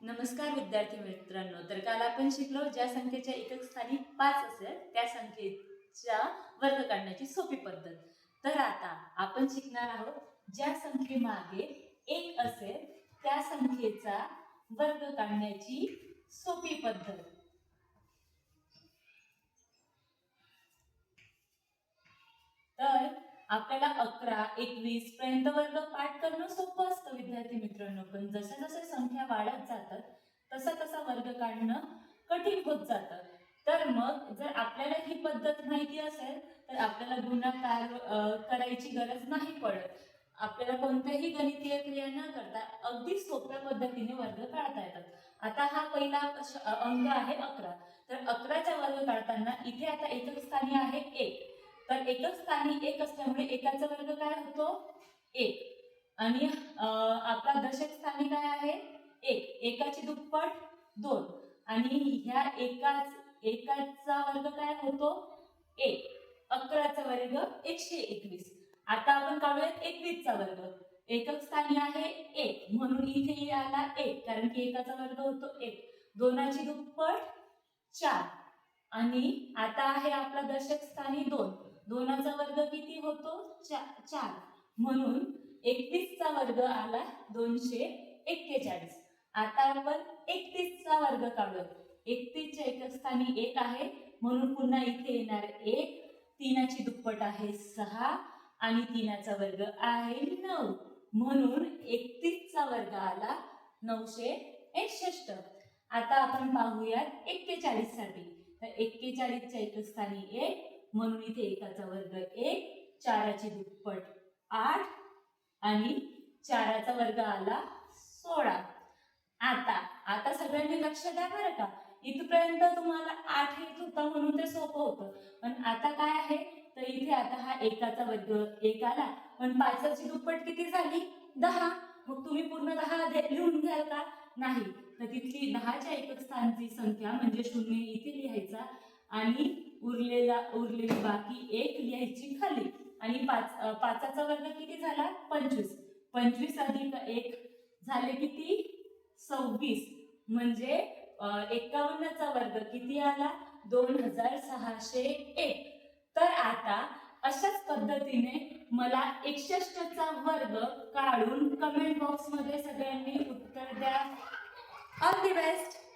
नमस्कार विद्यार्थी मित्रांनो तर काल आपण शिकलो ज्या संख्येच्या एकक स्थानी पाच असेल त्या संख्येच्या वर्ग काढण्याची सोपी पद्धत. तर आता आपण शिकणार आहोत ज्या संख्येमागे एक असेल त्या संख्येचा वर्ग काढण्याची सोपी पद्धत तर आपल्याला अकरा एकवीस पर्यंत वर्ग पाठ करणं सोपं असतं विद्यार्थी मित्रांनो. पण जसे जसं संख्या वाढत जातात तसा तसा वर्ग काढणं कठीण होत जातं. तर मग जर आपल्याला ही पद्धत माहिती असेल तर आपल्याला गुणाकार करायची गरज नाही पडत. आपल्याला कोणत्याही गणितीय क्रिया न करता अगदी सोप्या पद्धतीने वर्ग काढता येतात. आता हा पहिला अंग आहे अकरा. तर अकराचा वर्ग काढताना इथे आता एकक स्थानी आहे एक. तर एकच स्थानी एक असल्यामुळे एकाचा वर्ग काय होतो? एक. आणि आपला दशक स्थानी काय आहे? एक. एकाची दुप्पट दोन. आणि ह्या एकाच एकाचा वर्ग काय होतो? एक. अकराचा वर्ग एकशे एकवीस. आता आपण काढूयात एकवीसचा वर्ग. एकक स्थानी आहे एक. म्हणून इथे आला एक. कारण की एकाचा वर्ग होतो एक. दोनाची दुप्पट चार. आणि आता आहे आपला दशक स्थानी दोन. दोनाचा वर्ग किती होतो? चा- चार. म्हणून एकतीसचा वर्ग आला दोनशे एक्केचाळीस. आता आपण एकतीसचा वर्ग काढूयात. एकतीसच्या एका स्थानी एक आहे म्हणून पुन्हा इथे येणार एक. तीनाची दुप्पट आहे सहा आणि तीनाचा वर्ग आहे नऊ. म्हणून एकतीसचा वर्ग आला नऊशे एकसष्ट. आता आपण पाहूयात एक्केचाळीससाठी तर एक्केचाळीसच्या एकस्थानी एक म्हणून इथे एकाचा वर्ग एक चाराची दुप्पट आठ आणि चाराचा वर्ग आला सोळा. आता आता सगळ्यांनी लक्ष द्या बरं का. इथपर्यंत तुम्हाला आठ येत होता म्हणून ते सोपं होतं. पण आता काय आहे? तर इथे आता हा एकाचा वर्ग एक आला. पण पाचाची दुप्पट किती झाली? दहा. मग तुम्ही पूर्ण दहा लिहून घ्याल का? नाही. तर तिथली दहाच्या एकक स्थानची संख्या म्हणजे शून्य इथे लिहायचा आणि उरलेला उरलेली बाकी एक लिहायची खाली. आणि पाच पाचाचा वर्ग किती झाला? पंचवीस. पंचवीस अधिक एक झाले किती? सव्वीस. म्हणजे एक्कावन्नचा एकावन्नचा वर्ग किती आला? दोन हजार सहाशे एक. तर आता अशाच पद्धतीने मला एकसष्टचा वर्ग काढून कमेंट बॉक्समध्ये सगळ्यांनी उत्तर द्या. All the best